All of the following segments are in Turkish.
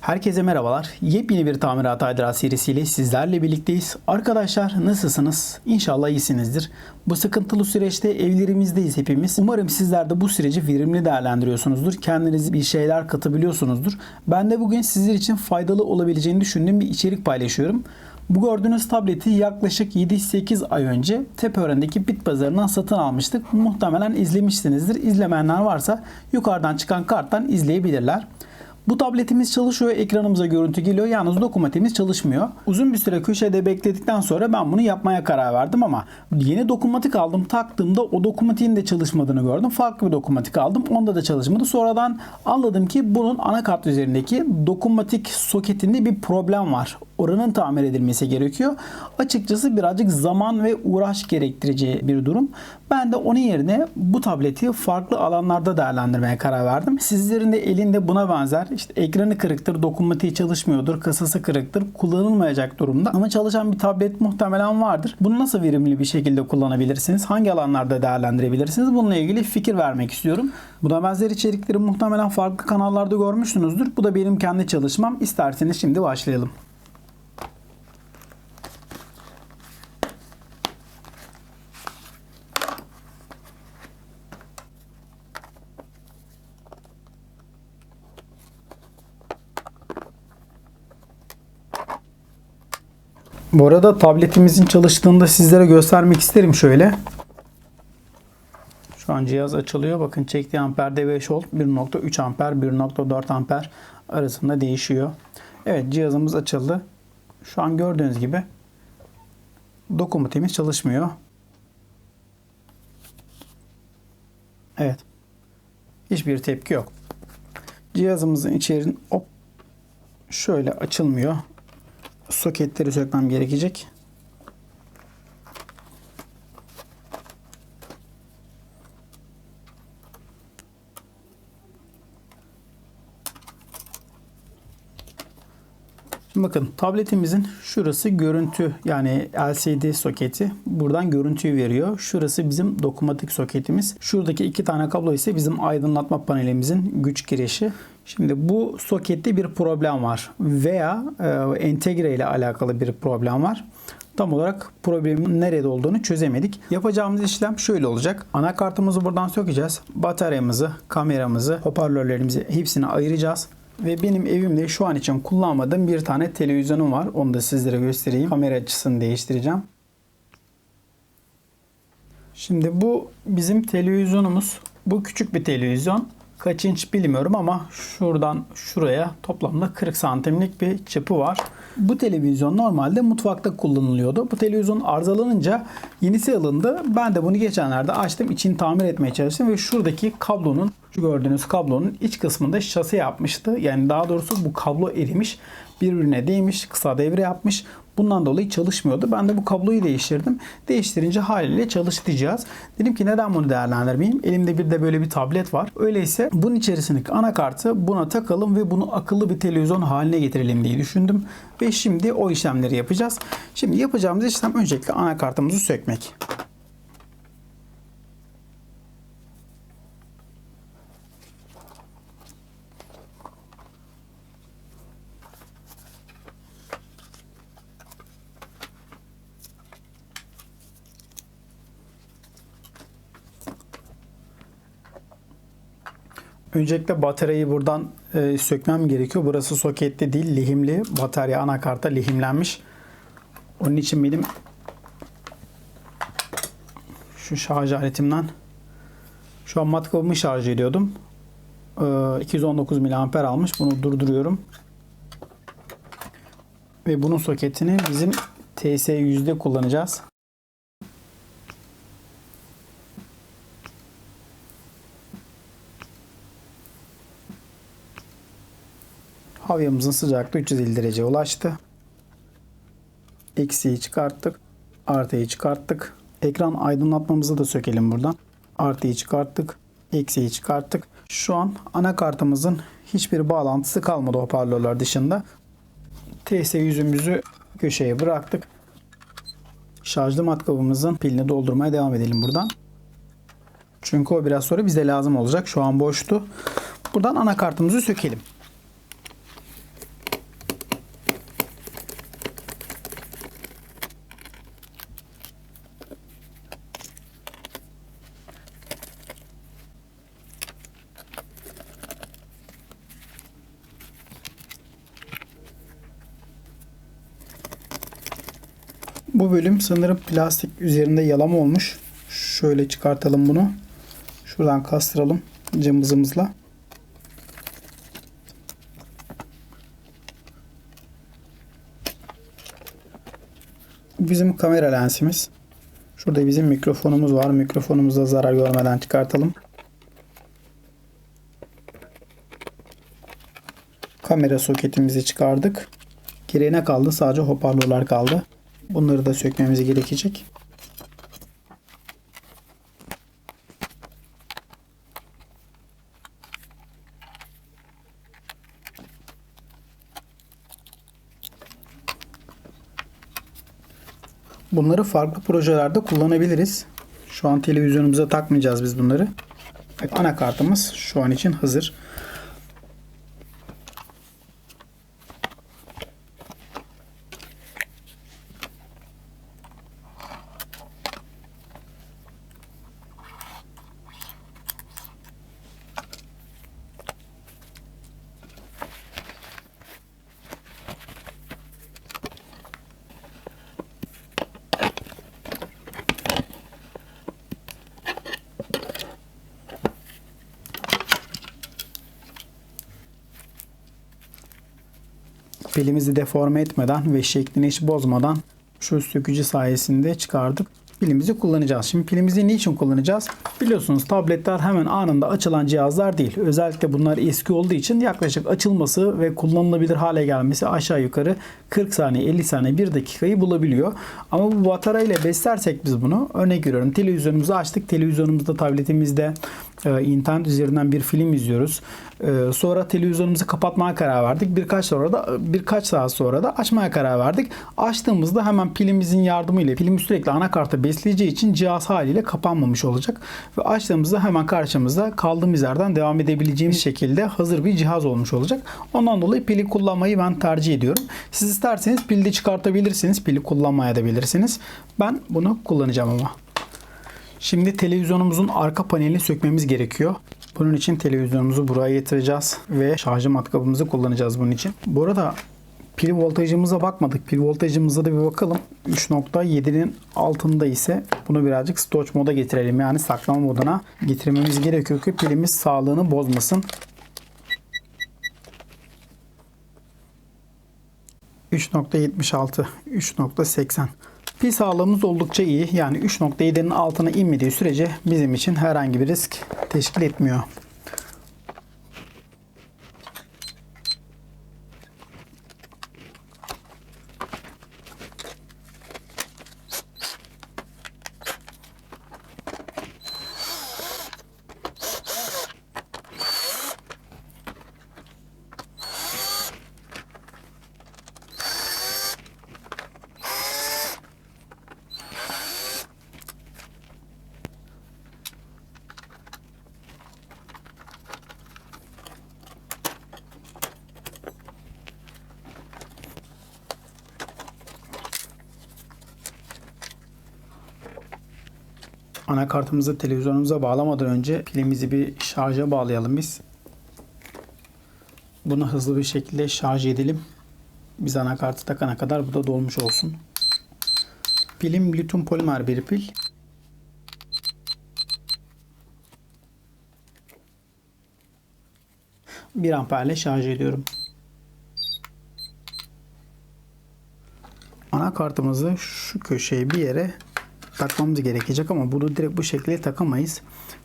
Herkese merhabalar. Yepyeni bir Tamirat Aydra serisiyle sizlerle birlikteyiz. Arkadaşlar nasılsınız? İnşallah iyisinizdir. Bu sıkıntılı süreçte evlerimizdeyiz hepimiz. Umarım sizler de bu süreci verimli değerlendiriyorsunuzdur. Kendiniz bir şeyler katabiliyorsunuzdur. Ben de bugün sizler için faydalı olabileceğini düşündüğüm bir içerik paylaşıyorum. Bu gördüğünüz tableti yaklaşık 7-8 ay önce Tepeören'deki bit pazarından satın almıştık. Muhtemelen izlemişsinizdir. İzlemeyenler varsa yukarıdan çıkan karttan izleyebilirler. Bu tabletimiz çalışıyor, ekranımıza görüntü geliyor. Yalnız dokunmatiğimiz çalışmıyor. Uzun bir süre köşede bekledikten sonra ben bunu yapmaya karar verdim ama yeni dokunmatik aldım. Taktığımda o dokunmatiğin de çalışmadığını gördüm. Farklı bir dokunmatik aldım. Onda da çalışmadı. Sonradan anladım ki bunun anakart üzerindeki dokunmatik soketinde bir problem var. Oranın tamir edilmesi gerekiyor. Açıkçası birazcık zaman ve uğraş gerektireceği bir durum. Ben de onun yerine bu tableti farklı alanlarda değerlendirmeye karar verdim. Sizlerin de elinde buna benzer işte ekranı kırıktır, dokunmatiği çalışmıyordur, kasası kırıktır, kullanılmayacak durumda. Ama çalışan bir tablet muhtemelen vardır. Bunu nasıl verimli bir şekilde kullanabilirsiniz? Hangi alanlarda değerlendirebilirsiniz? Bununla ilgili fikir vermek istiyorum. Buna benzer içerikleri muhtemelen farklı kanallarda görmüşsünüzdür. Bu da benim kendi çalışmam. İsterseniz şimdi başlayalım. Bu arada tabletimizin çalıştığında sizlere göstermek isterim şöyle. Şu an cihaz açılıyor. Bakın çektiği amperde 5 volt 1.3 amper 1.4 amper arasında değişiyor. Evet cihazımız açıldı. Şu an gördüğünüz gibi dokunmatiğimiz çalışmıyor. Evet. Hiçbir tepki yok. Cihazımızın içerin hop şöyle açılmıyor soketleri sökmem gerekecek. Şimdi bakın tabletimizin şurası görüntü yani LCD soketi. Buradan görüntüyü veriyor. Şurası bizim dokunmatik soketimiz. Şuradaki iki tane kablo ise bizim aydınlatma panelimizin güç girişi. Şimdi bu sokette bir problem var veya e, entegre ile alakalı bir problem var. Tam olarak problemin nerede olduğunu çözemedik. Yapacağımız işlem şöyle olacak. Anakartımızı buradan sökeceğiz. Bataryamızı, kameramızı, hoparlörlerimizi hepsini ayıracağız. Ve benim evimde şu an için kullanmadığım bir tane televizyonum var. Onu da sizlere göstereyim. Kamera açısını değiştireceğim. Şimdi bu bizim televizyonumuz. Bu küçük bir televizyon. Kaç inç bilmiyorum ama şuradan şuraya toplamda 40 santimlik bir çapı var. Bu televizyon normalde mutfakta kullanılıyordu. Bu televizyon arızalanınca yenisi alındı. Ben de bunu geçenlerde açtım. içini tamir etmeye çalıştım ve şuradaki kablonun şu gördüğünüz kablonun iç kısmında şase yapmıştı. Yani daha doğrusu bu kablo erimiş. Birbirine değmiş. Kısa devre yapmış. Bundan dolayı çalışmıyordu. Ben de bu kabloyu değiştirdim. Değiştirince haliyle çalıştı cihaz. Dedim ki neden bunu değerlendirmeyeyim? Elimde bir de böyle bir tablet var. Öyleyse bunun içerisindeki anakartı buna takalım ve bunu akıllı bir televizyon haline getirelim diye düşündüm. Ve şimdi o işlemleri yapacağız. Şimdi yapacağımız işlem öncelikle anakartımızı sökmek. Öncelikle bataryayı buradan e, sökmem gerekiyor. Burası soketli değil, lehimli. Batarya anakarta lehimlenmiş. Onun için benim şu şarj aletimden şu an matkabımı şarj ediyordum. E, 219 mAh almış. Bunu durduruyorum. Ve bunun soketini bizim TS100'de kullanacağız. Havyamızın sıcaklığı 350 derece ulaştı. Eksiği çıkarttık. Artıyı çıkarttık. Ekran aydınlatmamızı da sökelim buradan. Artıyı çıkarttık. Eksiği çıkarttık. Şu an anakartımızın hiçbir bağlantısı kalmadı hoparlörler dışında. TS yüzümüzü köşeye bıraktık. Şarjlı matkabımızın pilini doldurmaya devam edelim buradan. Çünkü o biraz sonra bize lazım olacak. Şu an boştu. Buradan anakartımızı sökelim. Bu bölüm sanırım plastik üzerinde yalama olmuş. Şöyle çıkartalım bunu. Şuradan kastıralım cımbızımızla. Bizim kamera lensimiz. Şurada bizim mikrofonumuz var. Mikrofonumuza zarar görmeden çıkartalım. Kamera soketimizi çıkardık. Geriye ne kaldı? Sadece hoparlörler kaldı. Bunları da sökmemiz gerekecek. Bunları farklı projelerde kullanabiliriz. Şu an televizyonumuza takmayacağız biz bunları. Anakartımız şu an için hazır. Pilimizi deforme etmeden ve şeklini hiç bozmadan şu sökücü sayesinde çıkardık. Pilimizi kullanacağız. Şimdi pilimizi niçin kullanacağız? Biliyorsunuz tabletler hemen anında açılan cihazlar değil. Özellikle bunlar eski olduğu için yaklaşık açılması ve kullanılabilir hale gelmesi aşağı yukarı 40 saniye 50 saniye 1 dakikayı bulabiliyor. Ama bu bataryayla beslersek biz bunu örnek veriyorum televizyonumuzu açtık. Televizyonumuzda tabletimizde e, internet üzerinden bir film izliyoruz. E, sonra televizyonumuzu kapatmaya karar verdik. Birkaç sonra da birkaç saat sonra da açmaya karar verdik. Açtığımızda hemen pilimizin yardımıyla pilimi sürekli anakarta besleyeceği için cihaz haliyle kapanmamış olacak. Ve açtığımızda hemen karşımızda kaldığımız yerden devam edebileceğimiz şekilde hazır bir cihaz olmuş olacak. Ondan dolayı pili kullanmayı ben tercih ediyorum. Siz isterseniz pili de çıkartabilirsiniz. Pili kullanmaya da bilirsiniz. Ben bunu kullanacağım ama. Şimdi televizyonumuzun arka panelini sökmemiz gerekiyor. Bunun için televizyonumuzu buraya getireceğiz ve şarj matkabımızı kullanacağız bunun için. Bu arada pil voltajımıza bakmadık. Pil voltajımıza da bir bakalım. 3.7'nin altında ise bunu birazcık storage moda getirelim. Yani saklama moduna getirmemiz gerekiyor ki pilimiz sağlığını bozmasın. 3.76, 3.80. Pil sağlığımız oldukça iyi. Yani 3.7'nin altına inmediği sürece bizim için herhangi bir risk teşkil etmiyor. Anakartımızı televizyonumuza bağlamadan önce pilimizi bir şarja bağlayalım biz. Bunu hızlı bir şekilde şarj edelim. Biz anakartı takana kadar bu da dolmuş olsun. Pilim lityum polimer bir pil. Bir amperle şarj ediyorum. Anakartımızı şu köşeye bir yere takmamız gerekecek ama bunu direkt bu şekilde takamayız.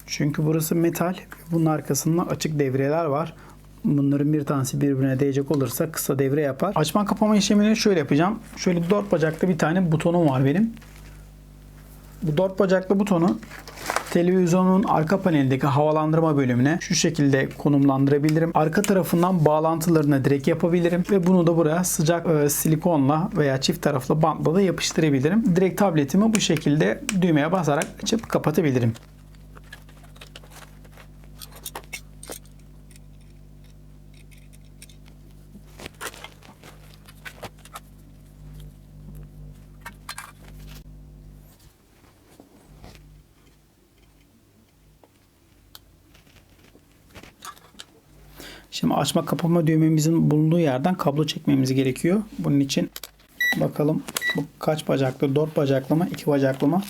Çünkü burası metal. Bunun arkasında açık devreler var. Bunların bir tanesi birbirine değecek olursa kısa devre yapar. Açma kapama işlemini şöyle yapacağım. Şöyle dört bacaklı bir tane butonum var benim. Bu dört bacaklı butonu televizyonun arka panelindeki havalandırma bölümüne şu şekilde konumlandırabilirim. Arka tarafından bağlantılarını direkt yapabilirim ve bunu da buraya sıcak e, silikonla veya çift taraflı bantla da yapıştırabilirim. Direkt tabletimi bu şekilde düğmeye basarak açıp kapatabilirim. Şimdi açma kapama düğmemizin bulunduğu yerden kablo çekmemiz gerekiyor. Bunun için Bakalım bu kaç bacaklı? 4 bacaklı mı? 2 bacaklı mı?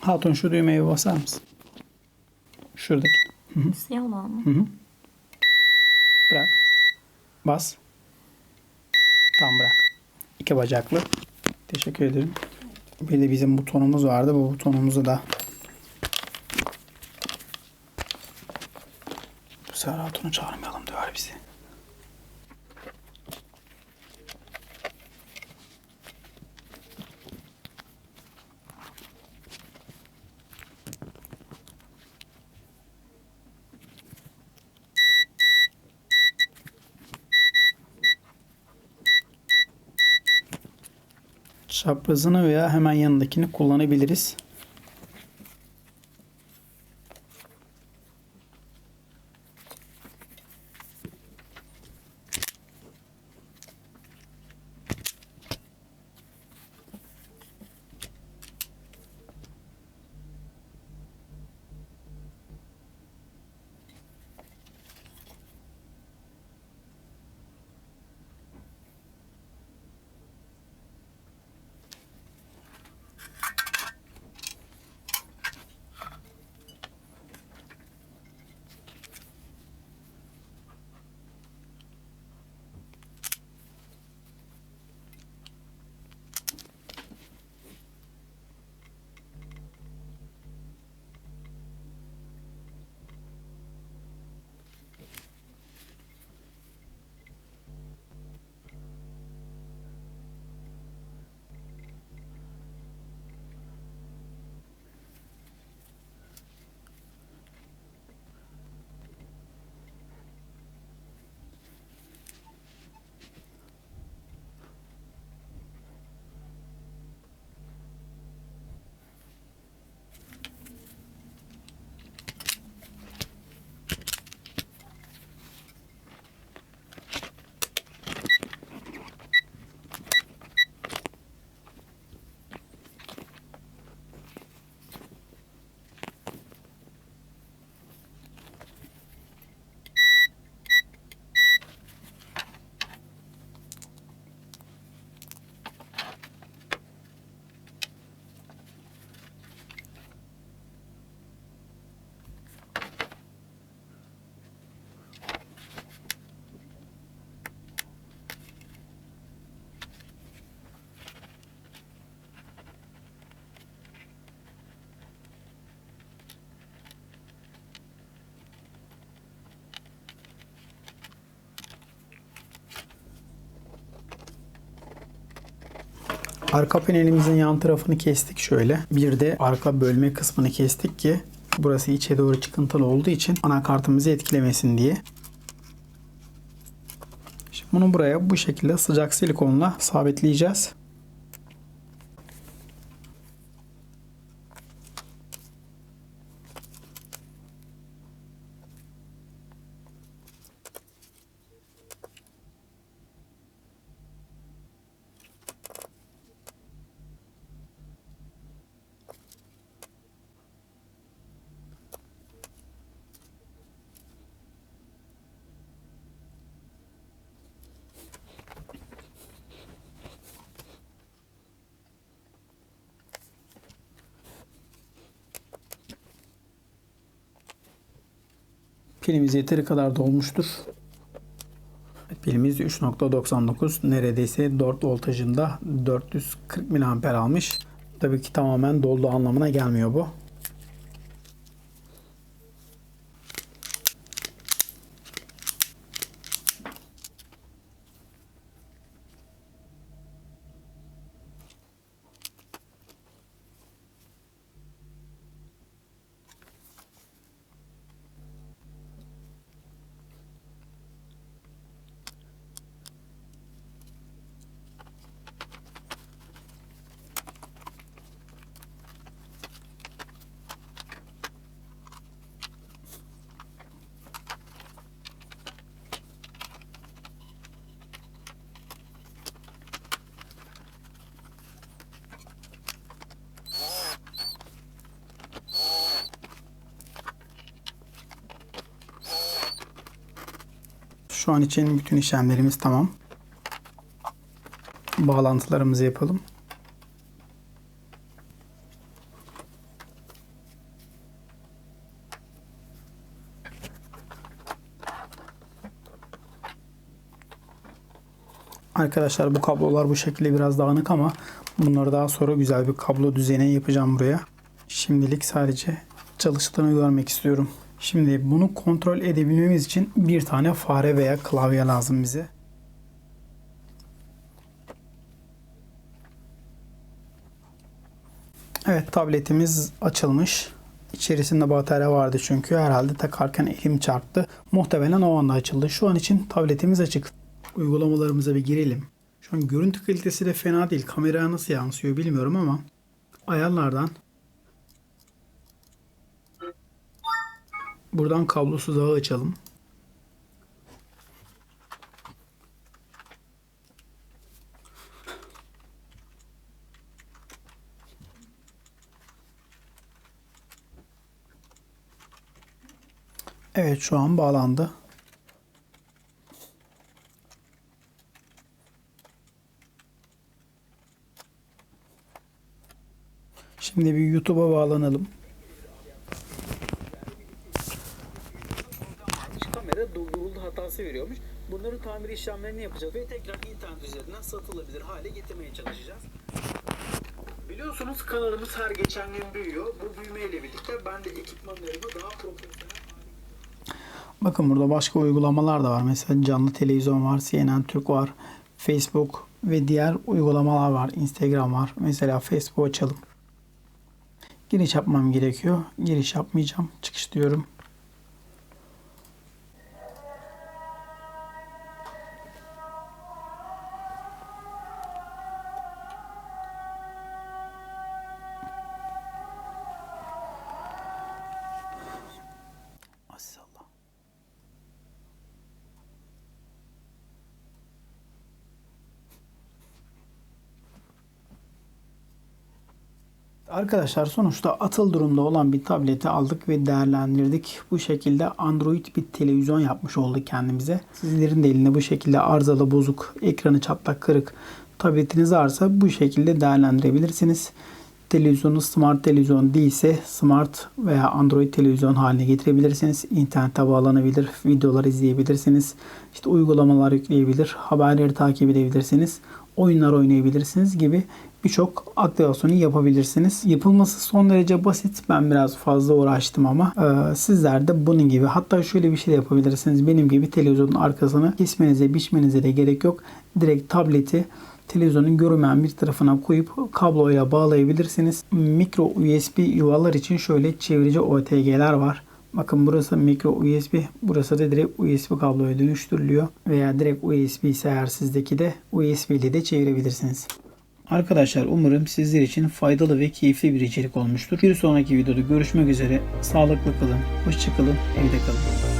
Hatun şu düğmeye basar mısın? Şuradaki. Siyah olan mı? Bırak. Bas. Tam bırak. İki bacaklı. Teşekkür ederim. Bir de bizim butonumuz vardı. Bu butonumuzu da bu sefer Hatun'u çağırmayalım diyor bizi. Çaprazını veya hemen yanındakini kullanabiliriz. Arka panelimizin yan tarafını kestik şöyle. Bir de arka bölme kısmını kestik ki burası içe doğru çıkıntılı olduğu için anakartımızı etkilemesin diye. Şimdi bunu buraya bu şekilde sıcak silikonla sabitleyeceğiz. Pilimiz yeteri kadar dolmuştur. Pilimiz 3.99 neredeyse 4 voltajında 440 mAh almış. Tabii ki tamamen doldu anlamına gelmiyor bu. Şu an için bütün işlemlerimiz tamam. Bağlantılarımızı yapalım. Arkadaşlar bu kablolar bu şekilde biraz dağınık ama bunları daha sonra güzel bir kablo düzeni yapacağım buraya. Şimdilik sadece çalıştığını görmek istiyorum. Şimdi bunu kontrol edebilmemiz için bir tane fare veya klavye lazım bize. Evet tabletimiz açılmış. İçerisinde batarya vardı çünkü herhalde takarken elim çarptı. Muhtemelen o anda açıldı. Şu an için tabletimiz açık. Uygulamalarımıza bir girelim. Şu an görüntü kalitesi de fena değil. Kameraya nasıl yansıyor bilmiyorum ama ayarlardan buradan kablosuz ağı açalım. Evet şu an bağlandı. Şimdi bir YouTube'a bağlanalım. kamera hatası veriyormuş. Bunların tamir işlemlerini yapacağız ve tekrar internet üzerinden satılabilir hale getirmeye çalışacağız. Biliyorsunuz kanalımız her geçen gün büyüyor. Bu büyümeyle birlikte ben de ekipmanlarımı daha profesyonel Bakın burada başka uygulamalar da var. Mesela canlı televizyon var, CNN Türk var, Facebook ve diğer uygulamalar var. Instagram var. Mesela Facebook açalım. Giriş yapmam gerekiyor. Giriş yapmayacağım. Çıkış diyorum. Arkadaşlar sonuçta atıl durumda olan bir tableti aldık ve değerlendirdik. Bu şekilde Android bir televizyon yapmış olduk kendimize. Sizlerin de elinde bu şekilde arızalı, bozuk, ekranı çatlak, kırık tabletiniz varsa bu şekilde değerlendirebilirsiniz. Televizyonu smart televizyon değilse smart veya Android televizyon haline getirebilirsiniz. İnternete bağlanabilir, videolar izleyebilirsiniz. İşte uygulamalar yükleyebilir, haberleri takip edebilirsiniz. Oyunlar oynayabilirsiniz gibi birçok aktivasyonu yapabilirsiniz. Yapılması son derece basit. Ben biraz fazla uğraştım ama e, sizler de bunun gibi hatta şöyle bir şey de yapabilirsiniz. Benim gibi televizyonun arkasını kesmenize, biçmenize de gerek yok. Direkt tableti televizyonun görünmeyen bir tarafına koyup kabloyla bağlayabilirsiniz. Mikro USB yuvalar için şöyle çevirici OTG'ler var. Bakın burası mikro USB, burası da direkt USB kabloya dönüştürülüyor. Veya direkt USB ise eğer sizdeki de USB ile de çevirebilirsiniz. Arkadaşlar umarım sizler için faydalı ve keyifli bir içerik olmuştur. Bir sonraki videoda görüşmek üzere. Sağlıklı kalın, hoşçakalın, evde kalın.